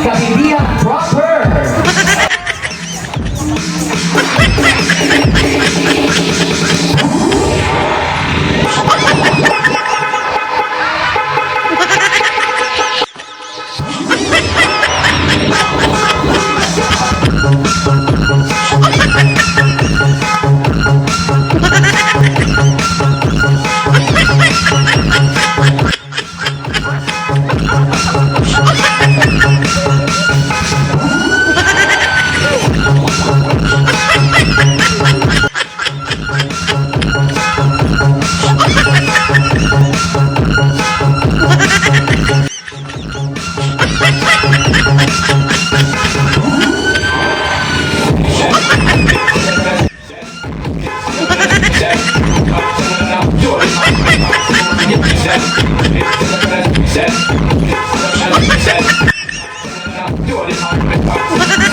Casi Ha ha ha!